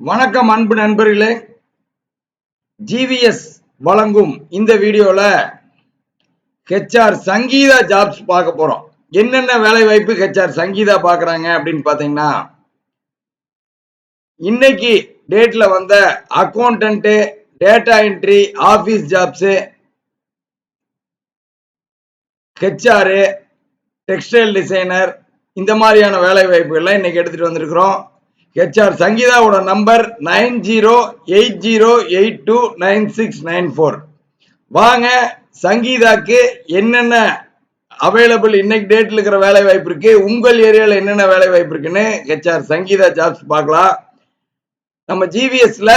வணக்கம் அன்பு நண்பர்களே. ஜிவிஎஸ் வழங்கும் இந்த வீடியோல ஹெச்ஆர் சங்கீதா ஜாப்ஸ் பார்க்க போறோம். என்னென்ன வேலை வாய்ப்பு ஹெச்ஆர் சங்கீதா பார்க்குறாங்க அப்படின்னு பாத்தீங்கன்னா இன்னைக்கு டேட்ல வந்த accountant data entry office jobs HR textile designer இந்த மாதிரியான வேலை வாய்ப்புகள்லாம் இன்னைக்கு எடுத்துட்டு வந்திருக்கிறோம். HR சங்கீதாவோட number nine zero eight zero eight two nine six nine four வாங்க சங்கீதாக்கு என்னென்ன அவைலபிள் இன்னைக்கு டேட்டில் இருக்கிற வேலை வாய்ப்பு இருக்கு உங்கள் ஏரியாவில் என்னென்ன வேலை வாய்ப்பு இருக்குன்னு ஹெச்ஆர் சங்கீதா ஜாப்ஸ் பார்க்கலாம். நம்ம ஜிவிஎஸ்ல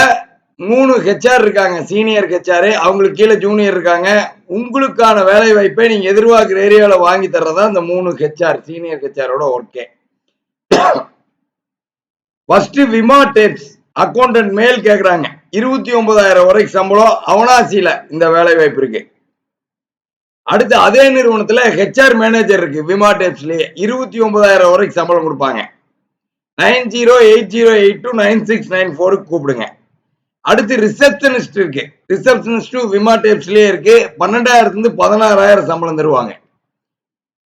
மூணு ஹெச்ஆர் இருக்காங்க சீனியர் ஹெச்ஆர் அவங்களுக்கு கீழே ஜூனியர் இருக்காங்க. உங்களுக்கான வேலை வாய்ப்பை நீங்க எதிர்பார்க்குற ஏரியாவில் வாங்கி தர்றதா இந்த மூணு ஹெச்ஆர் சீனியர் ஹெச்ஆரோட ஒர்க்கே ஃபர்ஸ்ட் விமா டேப்ஸ் அக்கௌண்டன்ட் மேல் கேட்குறாங்க இருபத்தி ஒன்பதாயிரம் வரைக்கும் சம்பளம் அவனாசியில இந்த வேலை வாய்ப்பு இருக்கு. அடுத்து அதே நிறுவனத்துல ஹெச்ஆர் மேனேஜர் இருக்கு விமா டேப்ஸ்லயே இருபத்தி ஒன்பதாயிரம் வரைக்கும் சம்பளம் கொடுப்பாங்க. Nine zero eight zero eight two nine six nine ஃபோருக்கு கூப்பிடுங்க. அடுத்து ரிசப்ஷனிஸ்ட் இருக்கு. ரிசப்ஷனிஸ்ட் விமா டேப்ஸ்லயே இருக்கு. பன்னெண்டாயிரத்துலேருந்து பதினாறாயிரம் சம்பளம் தருவாங்க.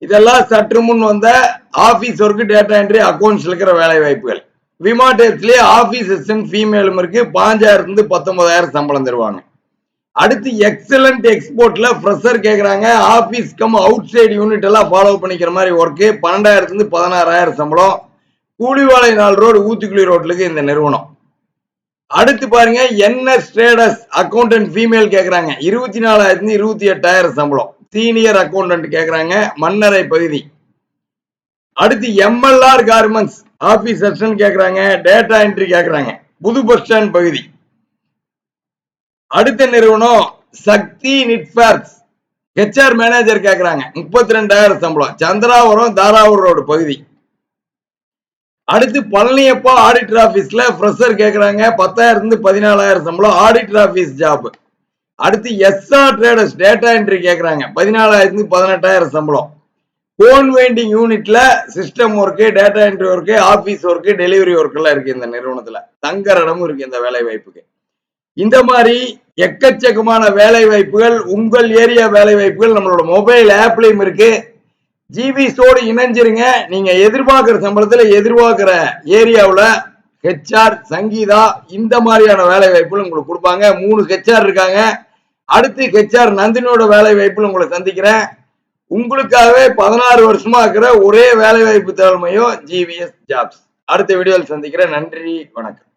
இதெல்லாம் சற்று முன் வந்த office work data entry accounts இருக்கிற வேலை வாய்ப்புகள். விமா டேப்ஸ்லயே ஆபீஸ் அசிஸ்டன்ட் ஃபீமேலும் இருக்கு. பாஞ்சாயிரத்துல இருந்து பத்தொன்பதாயிரம் சம்பளம் தருவாங்க. அடுத்து எக்ஸலண்ட் எக்ஸ்போர்ட்ல ஃப்ரெஷர் கேட்குறாங்க office cum outside unit எல்லாம் ஃபாலோ பண்ணிக்கிற மாதிரி ஒர்க்கு பன்னெண்டாயிரத்துலேருந்து பதினாறாயிரம் சம்பளம். கூலிவாலை நாள் ரோடு ஊத்துக்குழி ரோட்லுக்கு இந்த நிறுவனம். அடுத்து பாருங்க என்எஸ் ட்ரேடர்ஸ் அக்கௌண்டன்ட் ஃபீமேல் கேட்குறாங்க இருபத்தி நாலாயிரத்துலேருந்து இருபத்தி எட்டாயிரம் சம்பளம். சீனியர் அக்கௌண்டன்ட் கேட்குறாங்க மன்னரை பகுதி. அடுத்து எம்எல்ஆர் கார்மெண்ட்ஸ் ஆபீஸ் செக்ஷன் கேட்குறாங்க டேட்டா என்ட்ரி கேட்குறாங்க புது பஸ் ஸ்டாண்ட் பகுதி. அடுத்த நிறுவனம் சக்தி நிட்ஃபேர்ஸ் ஹெச்ஆர் மேனேஜர் கேட்குறாங்க முப்பத்தி ரெண்டாயிரம் சம்பளம். சந்திராபுரம் தாராபுரம் ரோடு பகுதி. அடுத்து பழனியப்பா ஆடிட்டர் ஆபீஸ்ல ஃப்ரெஷர் கேட்குறாங்க பத்தாயிரம் இருந்து பதினாலாயிரம் சம்பளம். ஆடிட்டர் ஆபீஸ் ஜாப் அடுத்து எஸ்ஆர் ட்ரேடர்ஸ் டேட்டா என்ட்ரி கேக்குறாங்க. பதினாலாயிரத்துல பதினெட்டாயிரம் சம்பளம். போன் வேண்டிங் யூனிட்ல system work data entry work office work delivery work எல்லாம் இருக்கு இந்த நிறுவனத்துல. தங்குற இடமும் இருக்கு இந்த வேலை வாய்ப்புக்கு. இந்த மாதிரி எக்கச்சக்கமான வேலை வாய்ப்புகள் உங்கள் ஏரியா வேலை வாய்ப்புகள் நம்மளோட மொபைல் ஆப்லயும் இருக்கு. ஜிபிஸோடு இணைஞ்சிருங்க. நீங்க எதிர்பார்க்கிற சம்பளத்துல எதிர்பார்க்கிற ஏரியாவில் ஹெச்ஆர் சங்கீதா இந்த மாதிரியான வேலை வாய்ப்புகள் உங்களுக்கு கொடுப்பாங்க. மூணு ஹெச்ஆர் இருக்காங்க. அடுத்து ஹெச்ஆர் நந்தினியோட வேலை வாய்ப்புகள் உங்களை சந்திக்கிறேன். உங்களுக்காகவே பதினாறு வருஷமா இருக்கிற ஒரே வேலை வாய்ப்பு திறமையும் ஜிவிஎஸ் ஜாப்ஸ் அடுத்த வீடியோவில் சந்திக்கிறேன். நன்றி. வணக்கம்.